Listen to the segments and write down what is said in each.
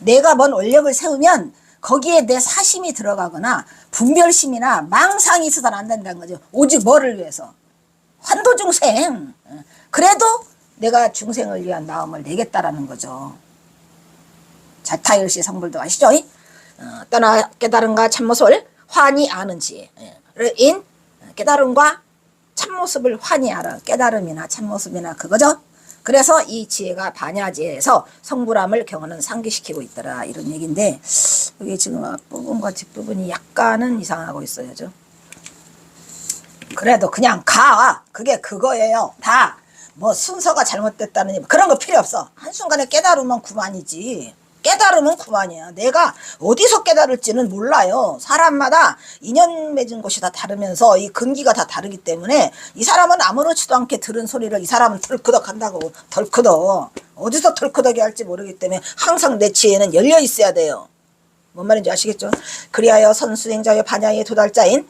내가 뭔 원력을 세우면 거기에 내 사심이 들어가거나 분별심이나 망상이 있어서는 안 된다는 거죠. 오직 뭐를 위해서? 환도 중생. 그래도 내가 중생을 위한 마음을 내겠다라는 거죠. 자타일시 성불도 아시죠? 어, 떠나 깨달음과 참모습을 환히 아는 지혜. 예. 인 깨달음과 참모습을 환히 알아. 깨달음이나 참모습이나 그거죠. 그래서 이 지혜가 반야지혜에서 성불함을 경험은 상기시키고 있더라 이런 얘기인데 여기 지금 앞부분과 뒷부분이 약간은 이상하고 있어요. 죠 그래도 그냥 가. 그게 그거예요. 다. 뭐 순서가 잘못됐다느니 그런 거 필요 없어. 한순간에 깨달으면 그만이지. 깨달으면 그만이야. 내가 어디서 깨달을지는 몰라요. 사람마다 인연 맺은 곳이 다 다르면서 이 근기가 다 다르기 때문에 이 사람은 아무렇지도 않게 들은 소리를 이 사람은 덜크덕 한다고 덜크덕. 어디서 덜크덕이 할지 모르기 때문에 항상 내 지혜는 열려 있어야 돼요. 뭔 말인지 아시겠죠? 그리하여 선수행자의 반야의 도달자인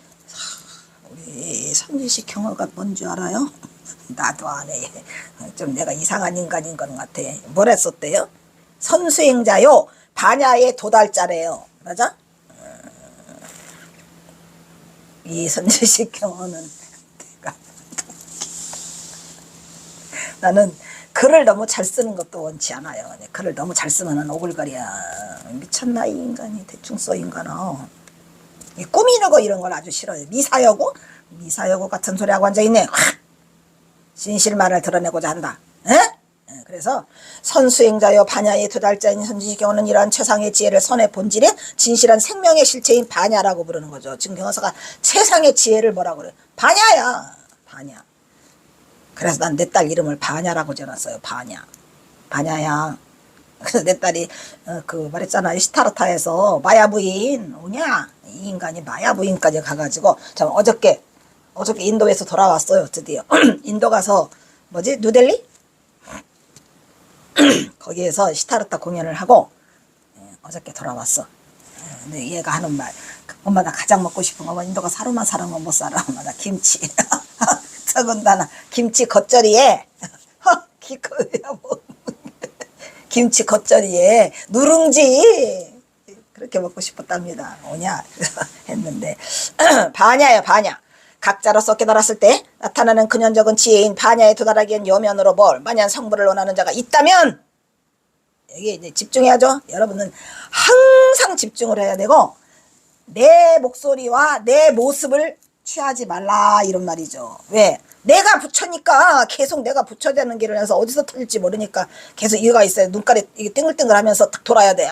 우리 선지식 경어가 뭔지 알아요? 나도 안 해. 좀 내가 이상한 인간인 것 같아. 뭘 했었대요? 선수행자요. 반야의 도달자래요. 맞아? 어, 이 선지식 내가 나는 글을 너무 잘 쓰는 것도 원치 않아요. 글을 너무 잘 쓰면은 오글거려. 미쳤나 이 인간이 대충 써 인간아. 이 꾸미는 거 이런 걸 아주 싫어요. 미사여고? 미사여고 같은 소리하고 앉아있네. 확! 진실만을 드러내고자 한다. 에? 에, 그래서 선수행자여 반야의 도달자인 선지식 경우는 이러한 최상의 지혜를 선의 본질인 진실한 생명의 실체인 반야라고 부르는 거죠. 지금 경어서가 최상의 지혜를 뭐라고 그래? 반야야. 반야. 그래서 난 내 딸 이름을 반야라고 지어놨어요. 반야. 반야야. 그래서 내 딸이 어, 그 말했잖아요. 시타르타에서 마야 부인 오냐? 이 인간이 마야 부인까지 가가지고 참 어저께 어저께 인도에서 돌아왔어요. 드디어 인도 가서 뭐지 뉴델리 거기에서 시타르타 공연을 하고 예, 어저께 돌아왔어. 예, 근데 얘가 하는 말 엄마 나 가장 먹고 싶은 거뭐 인도가 사료만 사는 건못 살아. 엄마 나 김치. 더군다나 김치 겉절이에 뭐 김치 겉절이에 누룽지 그렇게 먹고 싶었답니다. 오냐 했는데 반야야 반야. 각자로서 깨달았을 때 나타나는 근현적은 지혜인 반야에 도달하기엔 여면으로 뭘 만약 성불을 원하는 자가 있다면 여기 이제 집중해야죠. 여러분은 항상 집중을 해야 되고 내 목소리와 내 모습을 취하지 말라 이런 말이죠. 왜? 내가 부처니까 계속 내가 부처되는 길을 해서 어디서 터질지 모르니까 계속 이유가 있어요. 눈깔이 이게 띵글띵글하면서 탁 돌아야 돼.